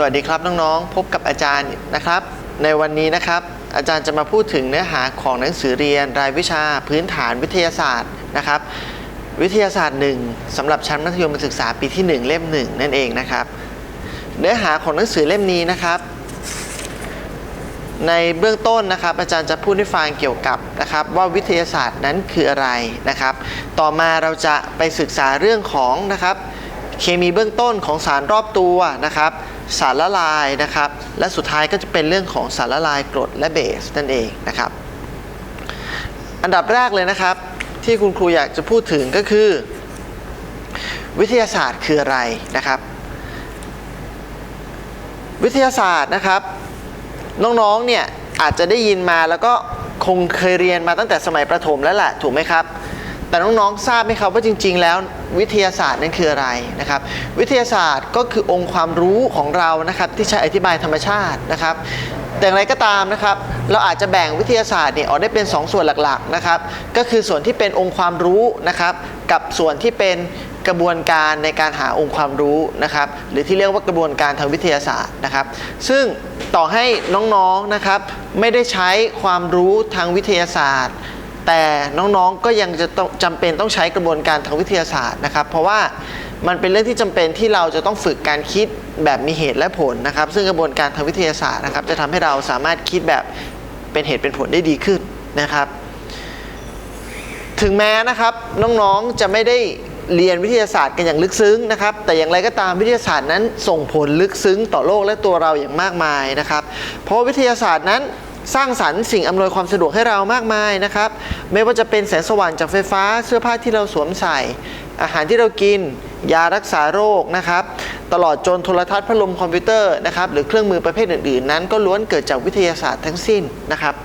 สวัสดีครับน้องๆ พบกับอาจารย์นะครับ ในวันนี้นะครับ อาจารย์จะมาพูดถึงเนื้อหาของหนังสือเรียนรายวิชาพื้นฐานวิทยาศาสตร์นะครับ วิทยาศาสตร์หนึ่งสำหรับชั้นมัธยมศึกษาปีที่ 1 เล่ม1นั่นเองนะครับ เนื้อหาของหนังสือเล่มนี้นะครับ ในเบื้องต้นนะครับ อาจารย์จะพูดให้ฟังเกี่ยวกับนะครับ ว่าวิทยาศาสตร์นั้นคืออะไรนะครับ ต่อมาเราจะไปศึกษาเรื่องของนะครับ เคมีเบื้องต้นของสารรอบตัวนะครับ สารละลายนะครับ และสุดท้ายก็จะเป็นเรื่องของสารละลายกรดและเบสนั่นเองนะครับ อันดับแรกเลยนะครับ ที่คุณครูอยากจะพูดถึงก็คือ วิทยาศาสตร์คืออะไรนะครับ วิทยาศาสตร์นะครับ น้องๆเนี่ยอาจจะได้ยินมาแล้วก็คงเคยเรียนมาตั้งแต่สมัยประถมแล้วแหละถูกไหมครับ แต่น้องๆทราบไหมครับว่าจริง ๆ แล้ว วิทยาศาสตร์นั้นคืออะไรนะครับ วิทยาศาสตร์ก็คือองค์ความรู้ของเรานะครับที่ใช้อธิบายธรรมชาตินะครับ แต่อย่างไรก็ตามนะครับ เราอาจจะแบ่งวิทยาศาสตร์เนี่ยออกได้เป็น 2 ส่วนหลักๆนะครับ ก็คือส่วนที่เป็นองค์ความรู้นะครับ กับส่วนที่เป็นกระบวนการในการหาองค์ความรู้นะครับ หรือที่เรียกว่ากระบวนการทางวิทยาศาสตร์นะครับ ซึ่งต่อให้น้องๆนะครับ ไม่ได้ใช้ความรู้ทางวิทยาศาสตร์ แต่น้องๆก็ยังจะต้องจำเป็นต้องใช้กระบวนการทางวิทยาศาสตร์นะครับ เพราะว่ามันเป็นเรื่องที่จำเป็นที่เราจะต้องฝึกการคิดแบบมีเหตุและผลนะครับ ซึ่งกระบวนการทางวิทยาศาสตร์นะครับ จะทำให้เราสามารถคิดแบบเป็นเหตุเป็นผลได้ดีขึ้นนะครับ ถึงแม้นะครับน้องๆจะไม่ได้เรียนวิทยาศาสตร์กันอย่างลึกซึ้งนะครับ แต่อย่างไรก็ตามวิทยาศาสตร์นั้นส่งผลลึกซึ้งต่อโลกและตัวเราอย่างมากมายนะครับ เพราะวิทยาศาสตร์นั้น สร้างสรรค์สิ่งอำนวยความสะดวกให้เรามากมายนะครับ ไม่ว่าจะเป็นแสงสว่างจากไฟฟ้า เสื้อผ้าที่เราสวมใส่ อาหารที่เรากิน ยารักษาโรคนะครับ ตลอดจนโทรทัศน์พัดลมคอมพิวเตอร์นะครับ หรือเครื่องมือประเภทอื่นๆ นั้น ก็ล้วนเกิดจากวิทยาศาสตร์ทั้งสิ้นนะครับ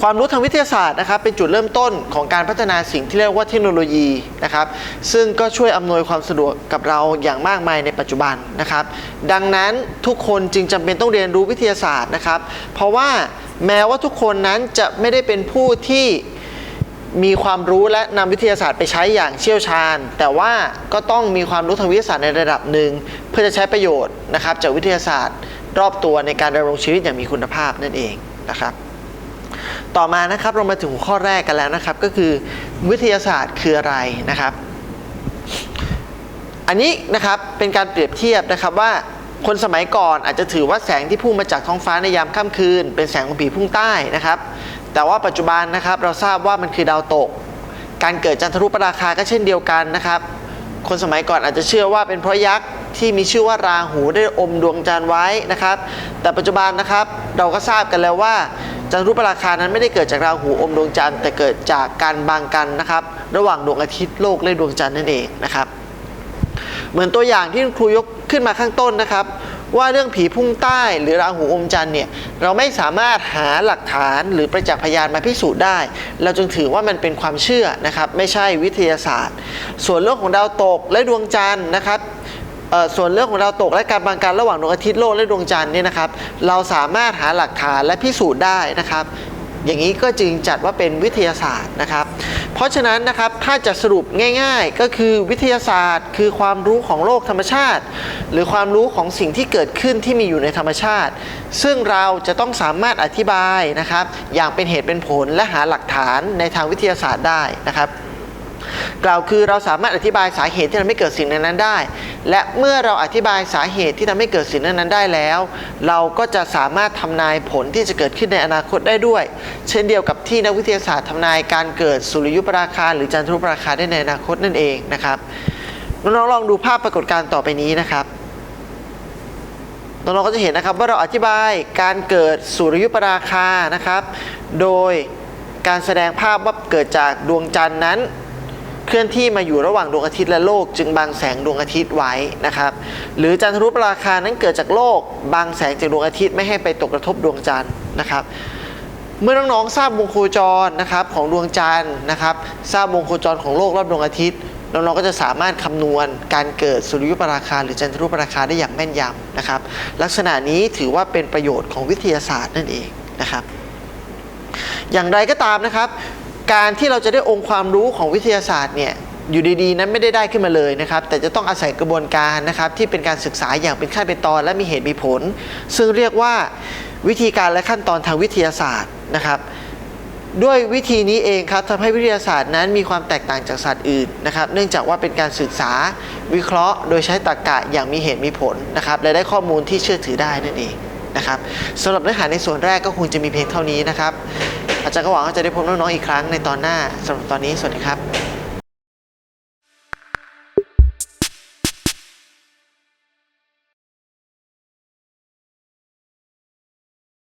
ความรู้ทางวิทยาศาสตร์นะครับเป็นจุดเริ่มต้นของการพัฒนาสิ่งที่เรียกว่าเทคโนโลยีนะครับซึ่งก็ช่วยอำนวยความสะดวกกับเราอย่างมากมายในปัจจุบันนะครับ ดังนั้นทุกคนจึงจำเป็นต้องเรียนรู้วิทยาศาสตร์นะครับ เพราะว่า แม้ว่าทุกคนนั้นจะไม่ได้เป็นผู้ที่มีความรู้และนำวิทยาศาสตร์ไปใช้อย่างเชี่ยวชาญ แต่ว่าก็ต้องมีความรู้ทางวิทยาศาสตร์ในระดับหนึ่ง เพื่อจะใช้ประโยชน์นะครับจากวิทยาศาสตร์ รอบตัวในการดำรงชีวิตอย่างมีคุณภาพนั่นเองนะครับ ต่อมานะครับเรามาถึงหัวข้อแรกกันแล้วนะครับ ก็คือวิทยาศาสตร์คืออะไรนะครับ อันนี้นะครับเป็นการเปรียบเทียบนะครับว่า คนสมัยก่อนอาจจะถือว่าแสงที่พุ่งมาจากท้องฟ้าในยามค่ำคืน เป็นแสงของผีพุ่งใต้นะครับ แต่ว่าปัจจุบันนะครับเราทราบว่ามันคือดาวตก การเกิดจันทรุปราคาก็เช่นเดียวกันนะครับ คนสมัยก่อนอาจจะเชื่อว่าเป็นเพราะยักษ์ที่มีชื่อว่าราหูได้อมดวงจันทร์ไว้นะครับ แต่ปัจจุบันนะครับเราก็ทราบกันแล้วว่าจันทรุปราคานั้นไม่ได้เกิดจากราหูอมดวงจันทร์แต่เกิดจากการบังกันนะครับ ระหว่างดวงอาทิตย์โลกและดวงจันทร์นั่นเองนะครับ เหมือนตัวอย่างที่ครูยกขึ้นมาข้างต้นนะครับ ว่าเรื่องผีพุ่งใต้หรือราหูอมจันทร์เนี่ยเราไม่สามารถหาหลักฐานหรือประจักษ์พยานมาพิสูจน์ได้ เราจึงถือว่ามันเป็นความเชื่อนะครับ ไม่ใช่วิทยาศาสตร์ ส่วนเรื่องของดาวตกและดวงจันทร์นะครับส่วนเรื่องของดาวตกและการบังการระหว่างดวงอาทิตย์โลกและดวงจันทร์เนี่ยนะครับ เราสามารถหาหลักฐานและพิสูจน์ได้นะครับ อย่างนี้ก็จึงจัดว่าเป็นวิทยาศาสตร์นะครับ เพราะฉะนั้นนะครับถ้าจะสรุปง่าย ๆ ก็คือวิทยาศาสตร์ คือความรู้ของโลกธรรมชาติ หรือความรู้ของสิ่งที่เกิดขึ้นที่มีอยู่ในธรรมชาติ ซึ่งเราจะต้องสามารถอธิบายนะครับ อย่างเป็นเหตุเป็นผลและหาหลักฐานในทางวิทยาศาสตร์ได้นะครับ กล่าวคือเราสามารถอธิบายสาเหตุที่ทำให้เกิดสิ่งนั้นๆได้ และเมื่อเราอธิบายสาเหตุที่ทำให้เกิดสิ่งนั้นๆได้แล้ว เราก็จะสามารถทำนายผลที่จะเกิดขึ้นในอนาคตได้ด้วย เช่นเดียวกับที่นักวิทยาศาสตร์ทำนายการเกิดสุริยุปราคาหรือจันทรุปราคาได้ในอนาคตนั่นเองนะครับน้องๆลองดูภาพปรากฏการณ์ต่อไปนี้นะครับน้องๆก็จะเห็นนะครับว่าเราอธิบายการเกิดสุริยุปราคานะครับ โดยการแสดงภาพว่าเกิดจากดวงจันทร์นั้น เคลื่อนที่มาอยู่ระหว่างดวงอาทิตย์และโลก จึงบังแสงดวงอาทิตย์ไว้นะครับ หรือจันทรุปราคานั้นเกิดจากโลกบังแสงจากดวงอาทิตย์ไม่ให้ไปตกกระทบดวงจันทร์นะครับ เมื่อน้องๆทราบวงโคจรนะครับของดวงจันทร์นะครับทราบวงโคจรของโลกรอบดวงอาทิตย์น้องๆก็จะสามารถคำนวณการเกิดสุริยุปราคาหรือจันทรุปราคาได้อย่างแม่นยำนะครับ ลักษณะนี้ถือว่าเป็นประโยชน์ของวิทยาศาสตร์นั่นเองนะครับ อย่างไรก็ตามนะครับ การที่เราจะได้องค์ความรู้ของวิทยาศาสตร์เนี่ยอยู่ดีๆ นั้นไม่ได้ได้ขึ้นมาเลยนะครับ แต่จะต้องอาศัยกระบวนการนะครับ ที่เป็นการศึกษาอย่างเป็นขั้นเป็นตอน และมีเหตุมีผล ซึ่งเรียกว่าวิธีการและขั้นตอนทางวิทยาศาสตร์นะครับ ด้วยวิธีนี้เองครับทำให้วิทยาศาสตร์นั้นมีความแตกต่างจากศาสตร์อื่นนะครับ เนื่องจากว่าเป็นการศึกษาวิเคราะห์ โดยใช้ตรรกะอย่างมีเหตุมีผลนะครับ และได้ข้อมูลที่เชื่อถือได้นั่นเองนะครับสำหรับเนื้อหาในส่วนแรกก็คงจะมีเพียงเท่านี้นะครับ อาจารย์ก็หวังว่าจะได้พบน้องๆอีกครั้งในตอนหน้าสำหรับตอนนี้สวัสดีครับ